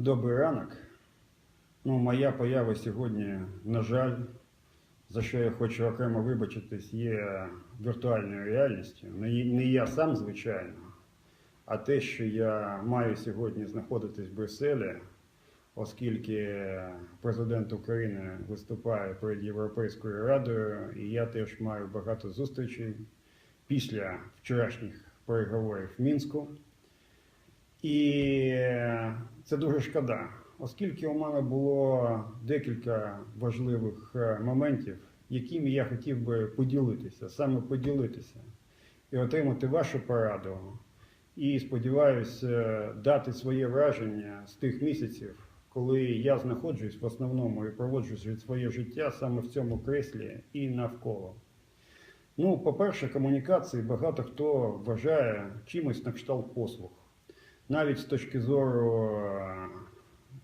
Добрий ранок. Ну, моя поява сьогодні, на жаль, за що я хочу окремо вибачитись, є віртуальною реальністю. Не я сам, звичайно, а те, що я маю сьогодні знаходитись в Брюсселі, оскільки президент України виступає перед Європейською Радою, і я теж маю багато зустрічей після вчорашніх переговорів в Мінську. І це дуже шкода, оскільки у мене було декілька важливих е, моментів, якими я хотів би поділитися, саме поділитися і отримати вашу пораду. І сподіваюся дати своє враження з тих місяців, коли я знаходжусь в основному і проводжу своє життя саме в цьому креслі і навколо. Ну, по-перше, комунікації багато хто вважає чимось на кшталт послуг навіть з точки зору е,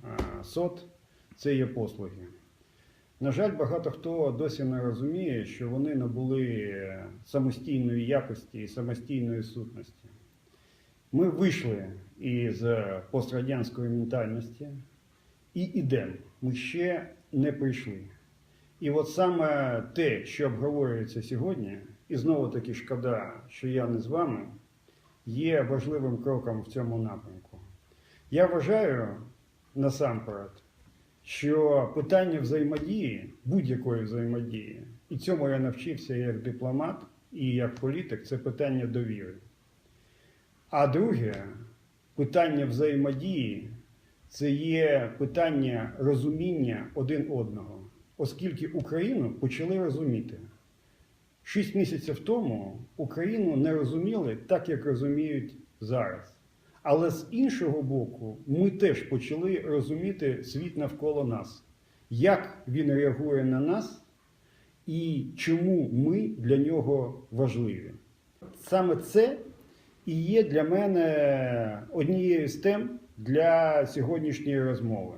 е, сот, це є послуги. На жаль, багато хто досі не розуміє, що вони набули самостійної якості і самостійної сутності. Ми вийшли із пострадянської ментальності і йдемо. Ми ще не прийшли. І от саме те, що обговорюється сьогодні, і знову таки шкода, що я не з вами, є важливим кроком в цьому напрямку. Я вважаю насамперед, що питання взаємодії, будь-якої взаємодії, і цьому я навчився як дипломат і як політик, це питання довіри. А друге, питання взаємодії це є питання розуміння один одного, оскільки Україну почали розуміти. Шість місяців тому Україну не розуміли так, як розуміють зараз. Але з іншого боку, ми теж почали розуміти світ навколо нас, як він реагує на нас і чому ми для нього важливі. Саме це і є для мене однією з тем для сьогоднішньої розмови.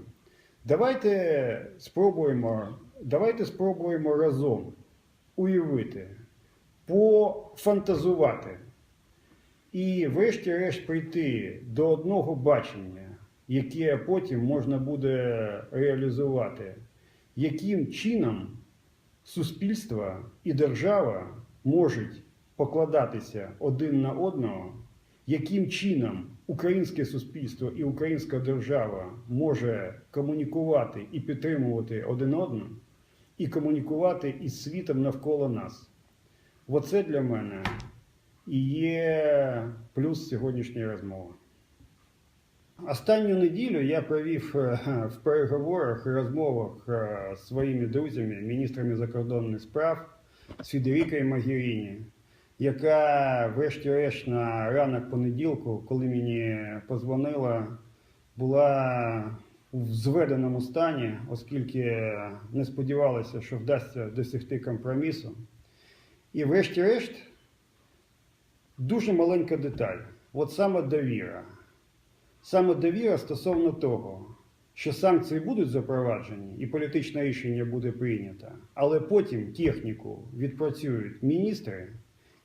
Давайте спробуємо, давайте спробуємо разом уявити, пофантазувати. І, врешті-решт, прийти до одного бачення, яке потім можна буде реалізувати, яким чином суспільство і держава можуть покладатися один на одного, яким чином українське суспільство і українська держава може комунікувати і підтримувати один одного, і комунікувати із світом навколо нас. Оце для мене і є плюс сьогоднішньої розмови. Останню неділю я провів е, в переговорах і розмовах е, з своїми друзями, міністрами закордонних справ з Федерікою Магіріні, яка, врешті-решт, на ранок понеділку, коли мені позвонила, була в зведеному стані, оскільки не сподівалася, що вдасться досягти компромісу. І, врешті-решт, дуже маленька деталь. От саме довіра. Саме довіра стосовно того, що санкції будуть запроваджені і політичне рішення буде прийнято, але потім техніку відпрацюють міністри,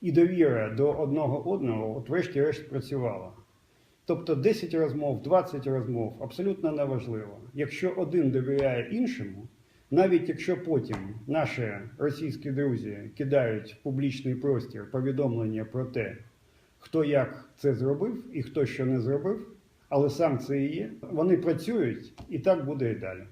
і довіра до одного одного, от врешті-решт працювала. Тобто 10 розмов, 20 розмов абсолютно неважливо. Якщо один довіряє іншому, навіть якщо потім наші російські друзі кидають в публічний простір повідомлення про те, хто як це зробив і хто що не зробив, але санкції є, вони працюють і так буде і далі.